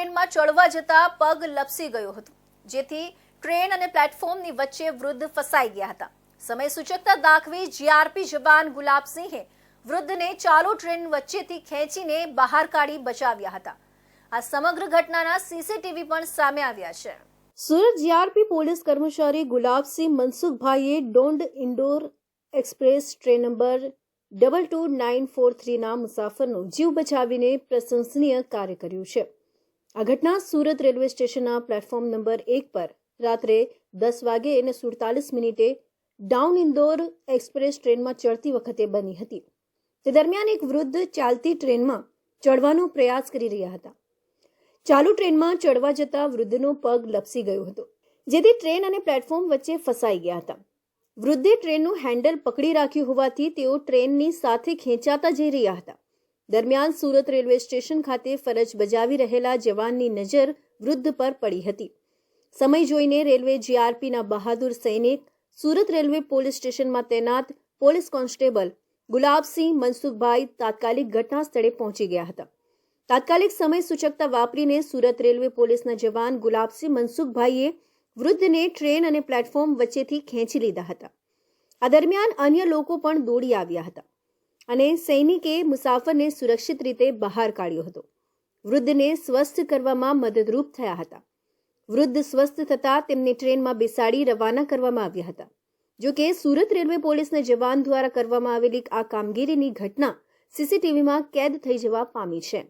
ટ્રેનમાં ચડવા જતા પગ લપસી ગયો હતો, જેથી ટ્રેન અને પ્લેટફોર્મની વચ્ચે વૃદ્ધ ફસાઈ ગયા હતા. સમય સૂચકતા દાખવી જીઆરપી જવાન ગુલાબસિંહે વૃદ્ધને ચાલુ ટ્રેન વચ્ચેથી ખેંચીને બહાર કાઢી બચાવ્યા હતા. આ સમગ્ર ઘટનાના સીસીટીવી પણ સામે આવ્યા છે. સુરત જીઆરપી પોલીસ કર્મચારી Gulabsinh મનસુખભાઈએ Daund Indore express train number double two nine four થ્રીના મુસાફરનો જીવ બચાવીને પ્રશંસનીય કાર્ય કર્યું છે. આ ઘટના સુરત રેલવે સ્ટેશનના પ્લેટફોર્મ નંબર એક પર રાત્રે દસ વાગે અને સુડતાલીસ મિનિટે ડાઉન ઇન્દોર એક્સપ્રેસ ટ્રેનમાં ચડતી વખતે બની હતી. તે દરમિયાન એક વૃદ્ધ ચાલતી ટ્રેનમાં ચડવાનો પ્રયાસ કરી રહ્યા હતા. ચાલુ ટ્રેનમાં ચડવા જતા વૃદ્ધનો પગ લપસી ગયો હતો, જેથી ટ્રેન અને પ્લેટફોર્મ વચ્ચે ફસાઈ ગયા હતા. વૃદ્ધે ટ્રેનનું હેન્ડલ પકડી રાખ્યું હોવાથી તેઓ ટ્રેનની સાથે ખેંચાતા જઈ રહ્યા હતા. દરમિયાન સુરત રેલવે સ્ટેશન ખાતે ફરજ બજાવી રહેલા જવાનની નજર વૃદ્ધ પર પડી હતી. સમય જોઈને રેલવે જીઆરપીના બહાદુર સૈનિક, સુરત રેલવે પોલીસ સ્ટેશનમાં તૈનાત પોલીસ કોન્સ્ટેબલ ગુલાબસિંહ મનસુખભાઈ તાત્કાલિક ઘટના સ્થળે પહોંચી ગયા હતા. તાત્કાલિક સમય સૂચકતા વાપરીને સુરત રેલવે પોલીસના જવાન ગુલાબસિંહ મનસુખભાઈએ વૃદ્ધને ટ્રેન અને પ્લેટફોર્મ વચ્ચેથી ખેંચી લીધા હતા. આ દરમિયાન અન્ય લોકો પણ દોડી આવ્યા હતા. અને સૈનિકે મુસાફરને સુરક્ષિત રીતે બહાર કાઢ્યો હતો. વૃદ્ધને સ્વસ્થ કરવામાં મદદરૂપ થયા હતા. વૃદ્ધ સ્વસ્થ થતાં તેમને ટ્રેનમાં બેસાડી રવાના કરવામાં આવ્યા હતા. જો કે સુરત રેલવે પોલીસના જવાન દ્વારા કરવામાં આવેલી આ કામગીરીની ઘટના સીસીટીવીમાં કેદ થઈ જવા પામી છે.